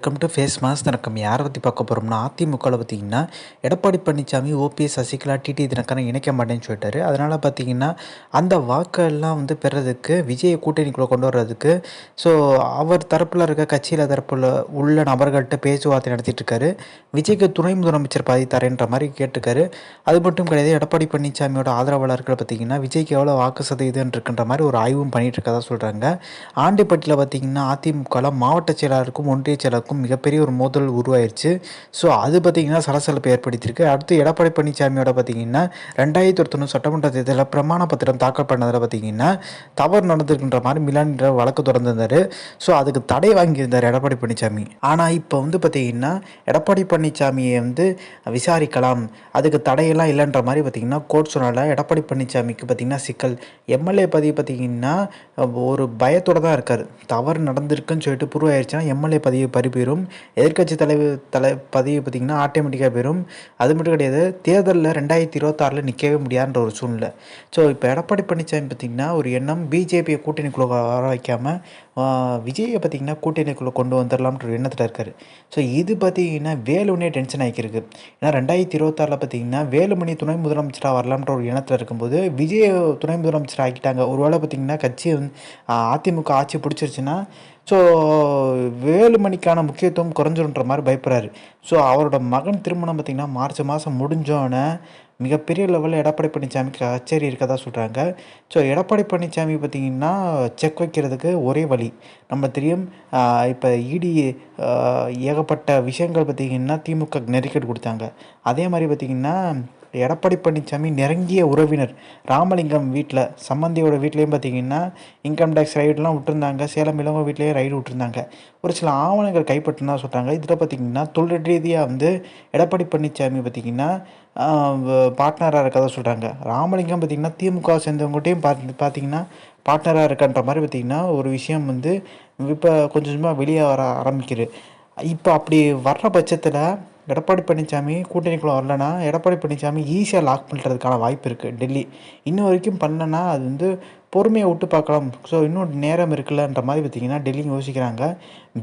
Welcome to face mass தினக்கம் யாரை பற்றி பார்க்க போகிறோம்னா அதிமுகவில் பார்த்தீங்கன்னா எடப்பாடி பழனிசாமி ஓபிஎஸ் சசிகலா டிடி தினக்கரன் இணைக்க மாட்டேன்னு சொல்லிட்டாரு. அதனால் பார்த்தீங்கன்னா அந்த வாக்கெல்லாம் வந்து பெறதுக்கு விஜயை கூட்டணிக்குள்ளே கொண்டு வர்றதுக்கு ஸோ அவர் தரப்பில் இருக்க கட்சியில் தரப்பில் உள்ள நபர்கள்ட்ட பேச்சுவார்த்தை நடத்திட்டுருக்காரு. விஜய்க்கு துணை முதலமைச்சர் பதவி தரேன்ற மாதிரி கேட்டிருக்காரு. அது மட்டும் கிடையாது எடப்பாடி பழனிசாமியோட ஆதரவாளர்கள் பார்த்தீங்கன்னா விஜய்க்கு எவ்வளோ வாக்கு சதவீதம் இருக்குன்ற மாதிரி ஒரு ஆய்வும் பண்ணிகிட்டு இருக்கதா சொல்கிறாங்க ஆண்டிப்பட்டியில் பார்த்தீங்கன்னா அதிமுகவில் மாவட்ட செயலாளருக்கும் ஒன்றிய செயலாளருக்கும் மிகப்பெரிய ஒரு மோதல் உருவாயிருச்சு. ஸோ அது பார்த்தீங்கன்னா சலசலப்பை ஏற்படுத்தியிருக்கு. அடுத்து எடப்பாடி பழனிசாமியோட பார்த்தீங்கன்னா ரெண்டாயிரத்தி ஒருத்தொன்று சட்டமன்ற தேர்தலில் பிரமாண பத்திரம் தாக்கல் பண்ணதில் பார்த்தீங்கன்னா தவறு நடந்திருக்கின்ற மாதிரி மிலான்ற வழக்கு தொடர்ந்திருந்தார். ஸோ அதுக்கு தடை வாங்கியிருந்தார் எடப்பாடி பழனிசாமி ஆனால் இப்போ வந்து பார்த்தீங்கன்னா எடப்பாடி பழனிசாமியை வந்து விசாரிக்கலாம். அதுக்கு தடையெல்லாம் இல்லைன்ற மாதிரி பார்த்தீங்கன்னா கோர்ட் சொன்னால எடப்பாடி பழனிசாமிக்கு பார்த்தீங்கன்னா சிக்கல். எம்எல்ஏ பதவி பார்த்தீங்கன்னா ஒரு பயத்தோடு தான் இருக்கார். தவறு நடந்திருக்குன்னு சொல்லிட்டு ப்ரூவ் ஆயிடுச்சுன்னா எம்எல்ஏ பதவி பறிப்பு போயிடும் எதிர்க்கட்சி தலைவர் தலை பதவி பார்த்திங்கன்னா ஆட்டோமேட்டிக்காக போயிடும் அது மட்டும் கிடையாது தேர்தலில் ரெண்டாயிரத்தி இருபத்தாறில் நிற்கவே முடியாதுன்ற ஒரு சூழ்நிலை. ஸோ இப்போ எடப்பாடி பழனிசாமி பார்த்திங்கன்னா ஒரு எண்ணம் பிஜேபியை கூட்டணிக்குள்ளே வர வைக்காமல் விஜயை பார்த்திங்கன்னா கூட்டணிக்குள்ளே கொண்டு வந்துடலாம்ன்ற ஒரு எண்ணத்தில் இருக்கார். ஸோ இது பார்த்திங்கன்னா வேலுமணியே டென்ஷன் ஆகிருக்கு ஏன்னா ரெண்டாயிரத்தி இருபத்தாறில் பார்த்திங்கன்னா வேலுமணி துணை முதலமைச்சராக வரலாம்ன்ற ஒரு எண்ணத்தில் இருக்கும்போது விஜய் துணை முதலமைச்சர் ஆக்கிட்டாங்க ஒரு வேளை பார்த்திங்கன்னா கட்சி வந்து அதிமுக ஆட்சி பிடிச்சிருச்சுன்னா ஸோ வேலுமணிக்கான முக்கியத்துவம் குறைஞ்சிருன்ற மாதிரி பயப்படுறாரு. ஸோ அவரோட மகன் திருமணம் பார்த்திங்கன்னா மார்ச் மாதம் முடிஞ்சோன்னே மிகப்பெரிய லெவலில் எடப்பாடி பழனிசாமிக்கு அச்சேரி இருக்கதா சொல்கிறாங்க ஸோ எடப்பாடி பழனிசாமி பார்த்திங்கன்னா செக் வைக்கிறதுக்கு ஒரே வழி. நம்ம தெரியும் இப்போ இடி ஏகப்பட்ட விஷயங்கள் பார்த்திங்கன்னா திமுக நெருக்கடி கொடுத்தாங்க. அதே மாதிரி பார்த்திங்கன்னா எடப்பாடி பழனிசாமி நெருங்கிய உறவினர். ராமலிங்கம் வீட்டில் சம்மந்தியோட வீட்லேயும் பார்த்தீங்கன்னா இன்கம் டேக்ஸ் ரைடுலாம் விட்டுருந்தாங்க. சேலம் இளவோ வீட்லேயும் ரைடு விட்டுருந்தாங்க. ஒரு சில ஆவணங்கள் கைப்பற்றினா சொல்கிறாங்க இதில் பார்த்திங்கன்னா தொழில் ரீதியாக வந்து எடப்பாடி பழனிசாமி பார்த்திங்கன்னா பார்ட்னராக இருக்கதான் சொல்கிறாங்க ராமலிங்கம் பார்த்திங்கன்னா திமுக சேர்ந்தவங்ககிட்டையும் பார்த்து பார்த்திங்கன்னா பார்ட்னராக இருக்கன்ற மாதிரி பார்த்திங்கன்னா ஒரு விஷயம் வந்து இப்போ கொஞ்சம் கொஞ்சமாக வெளியே வர ஆரம்பிக்குது. இப்போ அப்படி வர்ற பட்சத்தில் எடப்பாடி பழனிசாமி கூட்டணிக்குள்ளே வரலன்னா எடப்பாடி பழனிசாமி ஈஸியாக லாக் பண்ணுறதுக்கான வாய்ப்பு இருக்குது டெல்லி. இன்ன வரைக்கும் பண்ணலன்னா அது வந்து பொறுமையை விட்டு பார்க்கலாம். ஸோ இன்னும் நேரம் இருக்குல்லன்ற மாதிரி பார்த்திங்கன்னா டெல்லி யோசிக்கிறாங்க.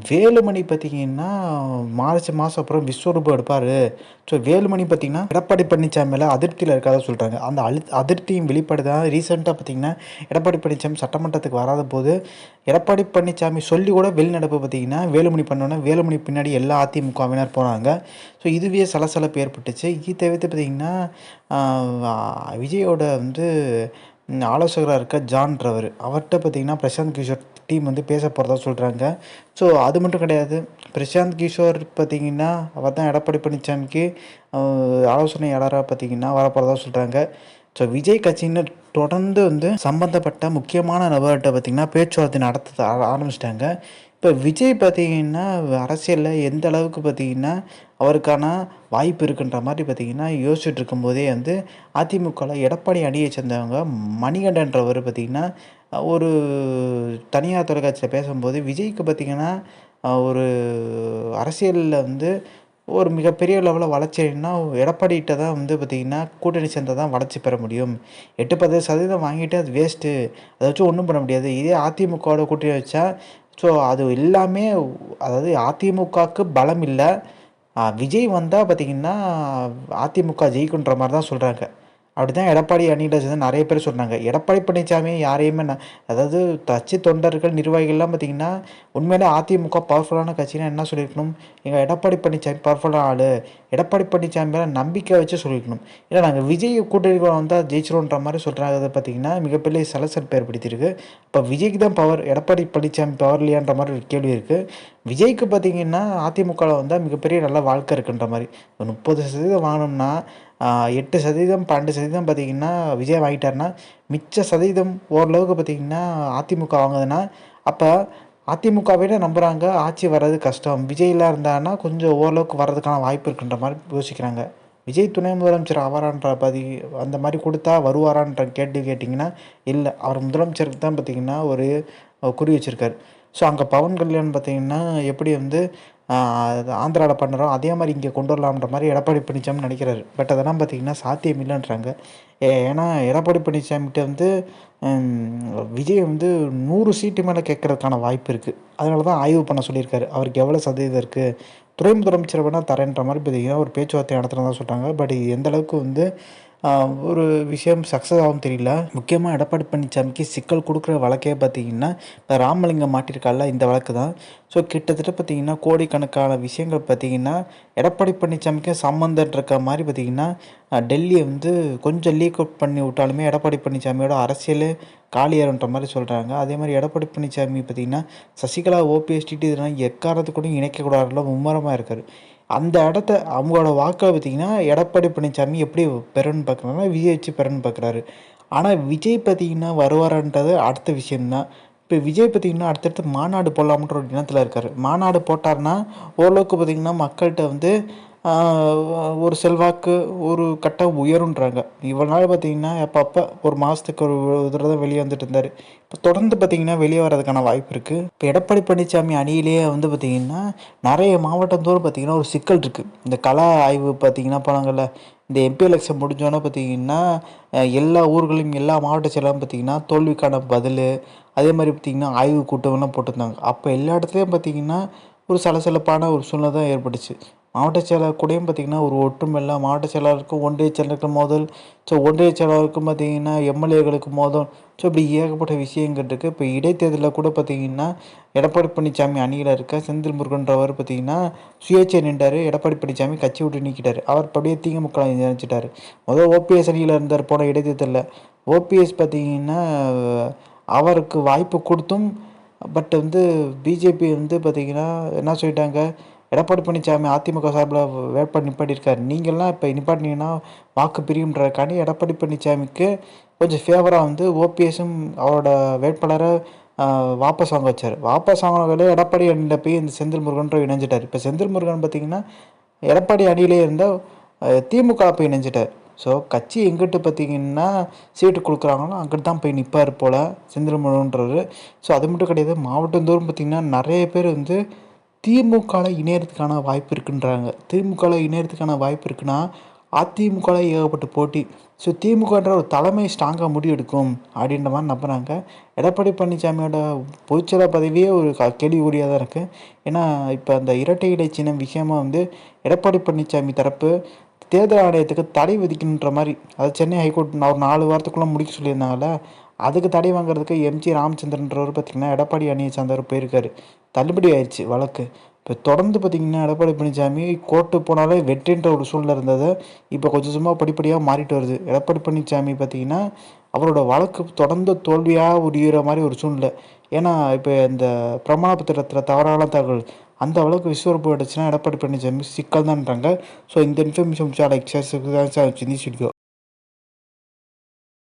வேலுமணி பார்த்திங்கன்னா மார்ச் மாதம் அப்புறம் விஸ்வரூபம் எடுப்பார். ஸோ வேலுமணி பார்த்திங்கன்னா எடப்பாடி பழனிசாமி மேலே அதிருப்தியில் இருக்காத சொல்கிறாங்க அந்த அழு அதிருப்தியும் வெளிப்படுதான் ரீசெண்டாக பார்த்திங்கன்னா எடப்பாடி பழனிசாமி சட்டமன்றத்துக்கு வராத போது எடப்பாடி பழனிசாமி சொல்லி கூட வெளிநடப்பு பார்த்திங்கன்னா வேலுமணி பண்ணோன்னே வேலுமணி பின்னாடி எல்லா அதிமுகவினர் போனாங்க ஸோ இதுவே சலசலப்பு ஏற்பட்டுச்சு. இது தவிர்த்து பார்த்திங்கன்னா விஜயோட வந்து ஆலோசகராக இருக்க ஜான்றவர் அவர்கிட்ட பார்த்திங்கன்னா பிரசாந்த் கிஷோர் டீம் வந்து பேச போகிறதா சொல்கிறாங்க ஸோ அது மட்டும் கிடையாது. பிரசாந்த் கிஷோர் பார்த்திங்கன்னா அவர் தான் எடப்பாடி பழனிசாமிக்கு ஆலோசனையாளராக பார்த்திங்கன்னா வரப்போகிறதா சொல்கிறாங்க ஸோ விஜய் கட்சியினர் தொடர்ந்து வந்து சம்மந்தப்பட்ட முக்கியமான நபர்கிட்ட பார்த்திங்கன்னா பேச்சுவார்த்தை நடத்த ஆரம்பிச்சிட்டாங்க. இப்போ விஜய் பார்த்திங்கன்னா அரசியலில் எந்த அளவுக்கு பார்த்திங்கன்னா அவருக்கான வாய்ப்பு இருக்குன்ற மாதிரி பார்த்திங்கன்னா யோசிச்சுட்டு இருக்கும்போதே வந்து அதிமுகவில் எடப்பாடி அணியை சேர்ந்தவங்க மணிகண்டன்றவர் பார்த்திங்கன்னா ஒரு தனியார் தொலைக்காட்சியில் பேசும்போது விஜய்க்கு பார்த்திங்கன்னா ஒரு அரசியலில் வந்து ஒரு மிகப்பெரிய லெவலில் வளர்ச்சினா எடப்பாடிகிட்ட தான் வந்து பார்த்திங்கன்னா கூட்டணி சேர்ந்தால் தான் வளர்ச்சி பெற முடியும். எட்டு பத்து சதவீதம் வாங்கிட்டு அது வேஸ்ட்டு அதை வச்சு ஒன்றும் பண்ண முடியாது. இதே அதிமுகவோட கூட்டணி வச்சா ஸோ அது எல்லாமே அதாவது அதிமுகவுக்கு பலம் இல்லை. விஜய் வந்தால் பார்த்திங்கன்னா அதிமுக ஜெயிக்குன்ற மாதிரி தான் சொல்கிறாங்க அப்படி தான் எடப்பாடி அணியில் சேர்ந்து நிறைய பேர் சொன்னாங்க. எடப்பாடி பழனிசாமி யாரையுமே நான் அதாவது கட்சி தொண்டர்கள் நிர்வாகிகள்லாம் பார்த்திங்கன்னா உண்மையிலே அதிமுக பவர்ஃபுல்லான கட்சினா என்ன சொல்லியிருக்கணும்? எங்கள் எடப்பாடி பழனிசாமி பவர்ஃபுல்லான ஆள். எடப்பாடி பழனிசாமி மேலே நம்பிக்கை வச்சு சொல்லியிருக்கணும். இல்லை நாங்கள் விஜய் கூட்டணி வந்தால் ஜெயிச்சிரோன்ற மாதிரி சொல்கிறாங்க பார்த்திங்கன்னா மிகப்பெரிய சலசலப்பு ஏற்படுத்தியிருக்கு இப்போ விஜய்க்கு தான் பவர் எடப்பாடி பழனிசாமி பவர் இல்லையான்ற மாதிரி ஒரு கேள்வி இருக்குது விஜய்க்கு பார்த்திங்கன்னா அதிமுகவில் வந்தால் மிகப்பெரிய நல்ல வாழ்க்கை இருக்குன்ற மாதிரி. முப்பது சதவீதம் வாங்கினோம்னா எட்டு சதவீதம் பன்னெண்டு சதவீதம் பார்த்திங்கன்னா விஜய் வாங்கிட்டாருன்னா மிச்ச சதவீதம் ஓரளவுக்கு பார்த்திங்கன்னா அதிமுக வாங்குதுன்னா அப்போ அதிமுகவே நம்புகிறாங்க ஆட்சி வர்றது கஷ்டம். விஜய்லாம் இருந்தாங்கன்னா கொஞ்சம் ஓரளவுக்கு வர்றதுக்கான வாய்ப்பு இருக்குன்ற மாதிரி யோசிக்கிறாங்க. விஜய் துணை முதலமைச்சர் ஆவாரான்ற பதி அந்த மாதிரி கொடுத்தா வருவாரான்ற கேட்டு கேட்டிங்கன்னா இல்லை அவர் முதலமைச்சருக்கு தான் பார்த்திங்கன்னா ஒரு குறி வச்சுருக்கார். ஸோ அங்கே பவன் கல்யாண் பார்த்தீங்கன்னா எப்படி வந்து ஆந்திராவில் பண்ணுறோம் அதே மாதிரி இங்கே கொண்டு வரலாம்ன்ற மாதிரி எடப்பாடி பழனிசாமி நினைக்கிறாரு. பட் அதெல்லாம் பார்த்தீங்கன்னா சாத்தியம் இல்லைன்றாங்க. ஏன்னா எடப்பாடி பழனிசாமிகிட்ட வந்து விஜய் வந்து நூறு சீட்டு மேலே கேட்குறதுக்கான வாய்ப்பு இருக்குது அதனால தான் ஆய்வு பண்ண சொல்லியிருக்காரு. அவருக்கு எவ்வளோ சதவீதம் இருக்குது துறை முதலமைச்சர் வேணால் தரேன்ற மாதிரி பார்த்தீங்கன்னா ஒரு பேச்சுவார்த்தை நடத்துகிறதா சொல்கிறாங்க பட் இது எந்த அளவுக்கு வந்து ஒரு விஷயம் சக்ஸஸ் ஆகும் தெரியல. முக்கியமாக எடப்பாடி பழனிசாமிக்கு சிக்கல் கொடுக்குற வழக்கே பார்த்தீங்கன்னா இப்போ ராமலிங்கம் மாட்டிருக்கால இந்த வழக்கு தான். ஸோ கிட்டத்தட்ட பார்த்தீங்கன்னா கோடிக்கணக்கான விஷயங்கள் பார்த்தீங்கன்னா எடப்பாடி பழனிசாமிக்கு சம்மந்தம் இருக்க மாதிரி பார்த்தீங்கன்னா டெல்லியை வந்து கொஞ்சம் லீக் அவுட் பண்ணி விட்டாலுமே எடப்பாடி பழனிசாமியோட அரசியல் காலியாருன்ற மாதிரி சொல்கிறாங்க அதே மாதிரி எடப்பாடி பழனிசாமி பார்த்திங்கன்னா சசிகலா ஓபிஎஸ் டிடி இதெல்லாம் எக்காரத்துக்கூட இணைக்கக்கூடாதுல மும்மரமாக இருக்கார். அந்த இடத்த அவங்களோட வாக்கை பார்த்திங்கன்னா எடப்பாடி பழனிசாமி எப்படி பெறன்னு பார்க்குறாங்கன்னா விஜய் வச்சு பெறன்னு பார்க்குறாரு. ஆனால் விஜய் பார்த்திங்கன்னா வருவாரன்றது அடுத்த விஷயம்தான். இப்போ விஜய் பார்த்திங்கன்னா அடுத்தடுத்து மாநாடு போடலாம்ன்ற ஒரு இனத்தில் இருக்கார். மாநாடு போட்டார்னா ஓரளவுக்கு பார்த்திங்கன்னா மக்கள்கிட்ட வந்து ஒரு செல்வாக்கு ஒரு கட்டம் உயருன்றாங்க இவ்வளோ நாள் பார்த்தீங்கன்னா அப்பப்போ ஒரு மாதத்துக்கு ஒரு தடவை தான் வெளியே வந்துட்டு இருந்தார். இப்போ தொடர்ந்து பார்த்தீங்கன்னா வெளியே வர்றதுக்கான வாய்ப்பு இருக்குது இப்போ எடப்பாடி பழனிசாமி அணியிலேயே வந்து பார்த்திங்கன்னா நிறைய மாவட்டம் தோறும் பார்த்திங்கன்னா ஒரு சிக்கல் இருக்குது இந்த கலா ஆய்வு பார்த்திங்கன்னா போனாங்கல்ல இந்த எம்பி எலெக்ஷன் முடிஞ்சோன்னே பார்த்திங்கன்னா எல்லா ஊர்களையும் எல்லா மாவட்ட செயலாம் பார்த்திங்கன்னா தோல்விக்கான பதில் அதே மாதிரி பார்த்திங்கன்னா ஆய்வு கூட்டம்லாம் போட்டிருந்தாங்க. அப்போ எல்லா இடத்துலையும் பார்த்திங்கன்னா ஒரு சலசலப்பான ஒரு சூழ்நிலை தான் ஏற்பட்டுச்சு. மாவட்ட செயலாளர் கூடயும் பார்த்திங்கன்னா ஒரு ஒற்றுமை மாவட்ட செயலாளருக்கும் ஒன்றிய செயலருக்கு மோதல். ஸோ ஒன்றிய செயலாளருக்கும் பார்த்திங்கன்னா எம்எல்ஏகளுக்கு மோதல். ஸோ இப்படி ஏகப்பட்ட விஷயங்கள் இருக்குது இப்போ இடைத்தேர்தலில் கூட பார்த்திங்கன்னா எடப்பாடி பழனிசாமி அணியில் இருக்க செந்தில் முருகன்றவர் பார்த்திங்கன்னா சுயேட்சை நின்றார். எடப்பாடி பழனிசாமி கட்சி விட்டு நீக்கிட்டார். அவர் அப்படியே திமுக நினைச்சிட்டார். முதல் ஓபிஎஸ் அணியில் இருந்தார் போன இடைத்தேர்தலில். ஓபிஎஸ் பார்த்திங்கன்னா அவருக்கு வாய்ப்பு கொடுத்தும் பட் வந்து பிஜேபி வந்து பார்த்திங்கன்னா என்ன சொல்லிட்டாங்க எடப்பாடி பழனிசாமி அதிமுக சார்பில் வேட்பாளர் நிப்பாட்டியிருக்காரு. நீங்கள்லாம் இப்போ நிப்பாட்டினீங்கன்னா வாக்கு பிரியுன்றக்காண்டி எடப்பாடி பழனிசாமிக்கு கொஞ்சம் ஃபேவராக வந்து ஓபிஎஸும் அவரோட வேட்பாளரை வாபஸ் வாங்க வச்சார். வாபஸ் வாங்கினவர்களே எடப்பாடி அணியில் போய் இந்த செந்தில் முருகன்ற இணைஞ்சிட்டார். இப்போ செந்தில் முருகன் பார்த்திங்கன்னா எடப்பாடி அணியிலே இருந்தால் திமுக போய் இணைஞ்சிட்டார். ஸோ கட்சி எங்கிட்டு பார்த்தீங்கன்னா சீட்டு கொடுக்குறாங்களோ அங்கிட்டு தான் போய் நிற்பார் போல் செந்தில் முருகன்றவர். ஸோ அது மட்டும் கிடையாது மாவட்டந்தோறும் பார்த்திங்கன்னா நிறைய பேர் வந்து திமுகவில் இணையறதுக்கான வாய்ப்பு இருக்குன்றாங்க. திமுகவில் இணையறதுக்கான வாய்ப்பு இருக்குன்னா அதிமுகவில் ஏகப்பட்ட போட்டி. ஸோ திமுகன்ற ஒரு தலைமை ஸ்ட்ராங்காக முடிவெடுக்கும் அப்படின்ற மாதிரி நம்புகிறாங்க எடப்பாடி பழனிசாமியோட பொதுச்செயலாளர் பதவியே ஒரு கேள்விக்குறியாக தான் இருக்குது ஏன்னா இப்போ அந்த இரட்டை இடை சின்னம் விஷயமாக வந்து எடப்பாடி பழனிசாமி தரப்பு தேர்தல் ஆணையத்துக்கு தடை விதிக்கணுன்ற மாதிரி அதாவது சென்னை ஹைகோர்ட் ஒரு நாலு வாரத்துக்குள்ளே முடிக்க சொல்லியிருந்தாங்கல்ல அதுக்கு தடை வாங்குறதுக்கு எம்ஜி ராமச்சந்திரன்றவர் பார்த்திங்கன்னா எடப்பாடி அணியை சார்ந்தவர் போயிருக்காரு தள்ளுபடி ஆயிடுச்சு வழக்கு இப்போ தொடர்ந்து பார்த்திங்கன்னா எடப்பாடி பழனிசாமி கோர்ட்டு போனாலே வெற்றின்ற ஒரு சூழ்நிலை இருந்தது இப்போ கொஞ்சம் சும்மா படிப்படியாக மாறிட்டு வருது எடப்பாடி பழனிசாமி பார்த்திங்கன்னா அவரோட வழக்கு தொடர்ந்து தோல்வியாக உரியிற மாதிரி ஒரு சூழ்நிலை ஏன்னா இப்போ இந்த பிரமாண பத்திரத்தில் தவறான தகவல் அந்த அளவுக்கு விஸ்வரூபம் அடிச்சுன்னா எடப்பாடி பழனிசாமி சிக்கல் தான்ன்றாங்க ஸோ இந்த இன்ஃபர்மேஷன் லைக் ஷேர் தான் சார் சிந்தி ஸ்டுடியோ